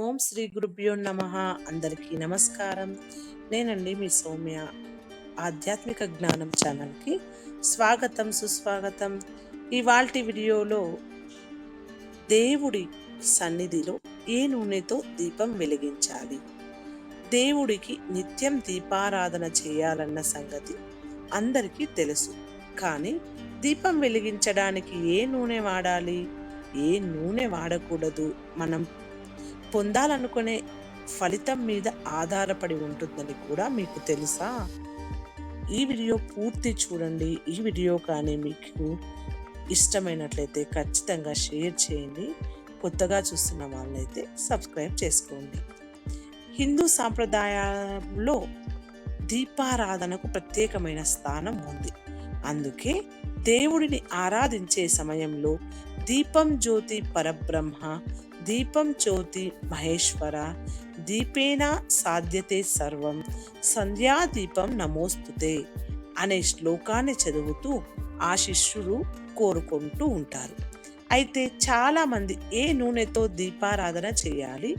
ఓం శ్రీ గురుభ్యో నమ. అందరికీ నమస్కారం. నేనండి మీ సౌమ్య. ఆధ్యాత్మిక జ్ఞానం ఛానల్కి స్వాగతం సుస్వాగతం. ఇవాల్టి వీడియోలో దేవుడి సన్నిధిలో ఏ నూనెతో దీపం వెలిగించాలి? దేవుడికి నిత్యం దీపారాధన చేయాలన్న సంగతి అందరికీ తెలుసు. కానీ దీపం వెలిగించడానికి ఏ నూనె వాడాలి? ఏ నూనె వాడకూడదు? మనం పొందాలనుకునే ఫలితం మీద ఆధారపడి ఉంటుందని కూడా మీకు తెలుసా? ఈ వీడియో పూర్తి చూడండి. ఈ వీడియో కానీ మీకు ఇష్టమైనట్లయితే ఖచ్చితంగా షేర్ చేయండి. కొత్తగా చూస్తున్న వాళ్ళైతే సబ్స్క్రైబ్ చేసుకోండి. హిందూ సాంప్రదాయంలో దీపారాధనకు ప్రత్యేకమైన స్థానం ఉంది. అందుకే దేవుడిని ఆరాధించే సమయంలో దీపం జ్యోతి పరబ్రహ్మ దీపం జ్యోతి మహేశ్వర దీపేన సాధ్యతే సర్వం సంధ్యాదీపం నమోస్తుతే అనే శ్లోకాన్ని చదువుతూ ఆ శిష్యులు కోరుకుంటూ ఉంటారు. అయితే చాలామంది ఏ నూనెతో దీపారాధన చేయాలి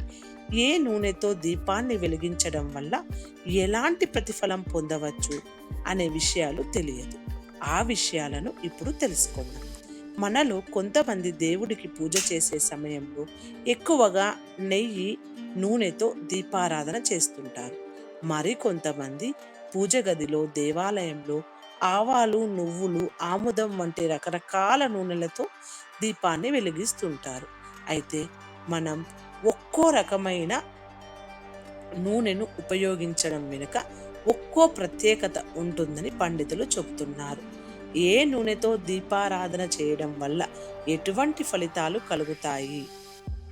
ఏ నూనెతో దీపాన్ని వెలిగించడం వల్ల ఎలాంటి ప్రతిఫలం పొందవచ్చు అనే విషయాలు తెలియదు. ఆ విషయాలను ఇప్పుడు తెలుసుకుందాం. మనలో కొంతమంది దేవుడికి పూజ చేసే సమయంలో ఎక్కువగా నెయ్యి నూనెతో దీపారాధన చేస్తుంటారు. మరి కొంతమంది పూజ గదిలో దేవాలయంలో ఆవాలు నువ్వులు ఆముదం వంటి రకరకాల నూనెలతో దీపాన్ని వెలిగిస్తుంటారు. అయితే మనం ఒక్కో రకమైన నూనెను ఉపయోగించడం వెనుక ఒక్కో ప్రత్యేకత ఉంటుందని పండితులు చెబుతున్నారు. ఏ నూనెతో దీపారాధన చేయడం వల్ల ఎటువంటి ఫలితాలు కలుగుతాయి?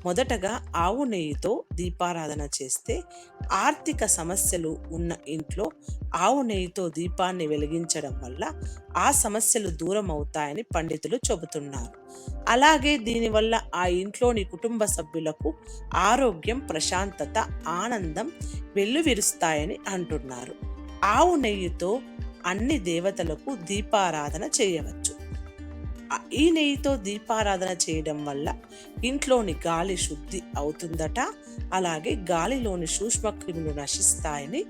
మొదటగా ఆవు నెయ్యితో దీపారాధన చేస్తే ఆర్థిక సమస్యలు ఉన్న ఇంట్లో ఆవు నెయ్యితో దీపాన్ని వెలిగించడం వల్ల ఆ సమస్యలు దూరం అవుతాయని పండితులు చెబుతున్నారు. అలాగే దీనివల్ల ఆ ఇంట్లోని కుటుంబ సభ్యులకు ఆరోగ్యం ప్రశాంతత ఆనందం వెల్లువిరుస్తాయని అంటున్నారు. ఆవు నెయ్యితో అన్ని దేవతలకు దీపారాధన చేయవచ్చు. ఈ నెయ్యితో దీపారాధన చేయడం వల్ల ఇంట్లోని గాలి శుద్ధి అవుతుందట. అలాగే గాలిలోని సూక్ష్మక్రిములు నశిస్తాయని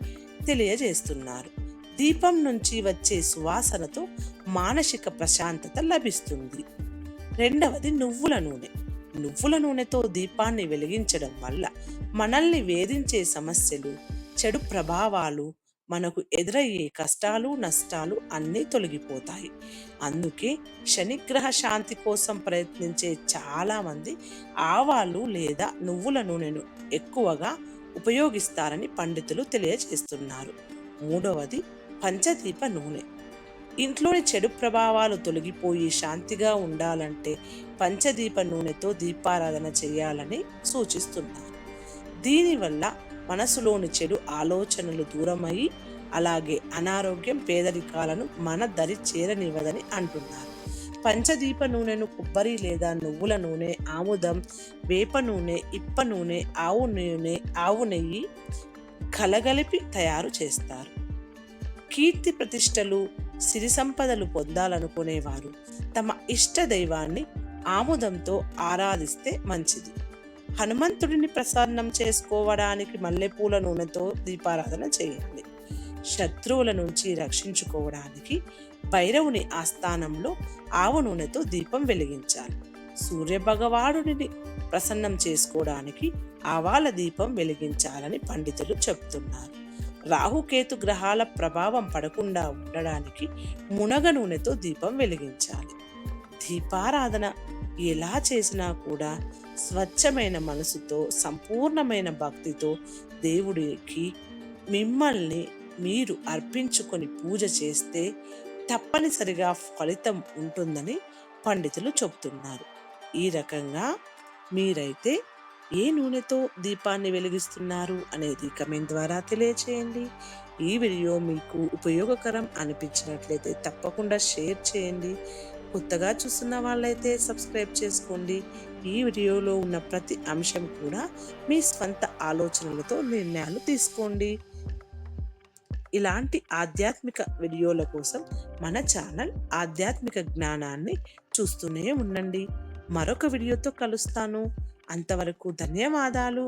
తెలియజేస్తున్నారు. దీపం నుంచి వచ్చే సువాసనతో మానసిక ప్రశాంతత లభిస్తుంది. రెండవది నువ్వుల నూనె. నువ్వుల నూనెతో దీపాన్ని వెలిగించడం వల్ల మనల్ని వేధించే సమస్యలు చెడు ప్రభావాలు మనకు ఎదురయ్యే కష్టాలు నష్టాలు అన్నీ తొలగిపోతాయి. అందుకే శనిగ్రహ శాంతి కోసం ప్రయత్నించే చాలామంది ఆవాలు లేదా నువ్వుల నూనెను ఎక్కువగా ఉపయోగిస్తారని పండితులు తెలియజేస్తున్నారు. మూడవది పంచదీప నూనె. ఇంట్లోని చెడు ప్రభావాలు తొలగిపోయి శాంతిగా ఉండాలంటే పంచదీప నూనెతో దీపారాధన చేయాలని సూచిస్తున్నారు. దీనివల్ల మనసులోని చెడు ఆలోచనలు దూరమయ్యి అలాగే అనారోగ్యం పేదరికాలను మన దరి చేరనివ్వదని అంటున్నారు. పంచదీప నూనెను కొబ్బరి లేదా నువ్వుల నూనె ఆముదం వేప నూనె ఇప్ప నూనె ఆవు నూనె ఆవు నెయ్యి కలగలిపి తయారు చేస్తారు. కీర్తి ప్రతిష్టలు సిరి సంపదలు పొందాలనుకునేవారు. తమ ఇష్ట దైవాన్ని ఆముదంతో ఆరాధిస్తే మంచిది. హనుమంతుడిని ప్రసన్నం చేసుకోవడానికి మల్లెపూల నూనెతో దీపారాధన చేయండి. శత్రువుల నుంచి రక్షించుకోవడానికి భైరవుని ఆస్థానంలో ఆవు నూనెతో దీపం వెలిగించాలి. సూర్యభగవానుడిని ప్రసన్నం చేసుకోవడానికి ఆవాల దీపం వెలిగించాలని పండితులు చెప్తున్నారు. రాహుకేతు గ్రహాల ప్రభావం పడకుండా ఉండడానికి మునగ నూనెతో దీపం వెలిగించాలి. దీపారాధన ఎలా చేసినా కూడా స్వచ్ఛమైన మనసుతో సంపూర్ణమైన భక్తితో దేవుడికి మిమ్మల్ని మీరు అర్పించుకొని పూజ చేస్తే తప్పనిసరిగా ఫలితం ఉంటుందని పండితులు చెబుతున్నారు. ఈ రకంగా మీరైతే ఏ నూనెతో దీపాన్ని వెలిగిస్తున్నారు అనేది కమెంట్ ద్వారా తెలియచేయండి. ఈ వీడియో మీకు ఉపయోగకరం అనిపించినట్లయితే తప్పకుండా షేర్ చేయండి. కొత్తగా చూస్తున్న వాళ్ళైతే సబ్స్క్రైబ్ చేసుకోండి. ఈ వీడియోలో ఉన్న ప్రతి అంశం కూడా మీ స్వంత ఆలోచనలతో నిర్ణయాలు తీసుకోండి. ఇలాంటి ఆధ్యాత్మిక వీడియోల కోసం మన ఛానల్ ఆధ్యాత్మిక జ్ఞానాన్ని చూస్తూనే ఉండండి. మరొక వీడియోతో కలుస్తాను. అంతవరకు ధన్యవాదాలు.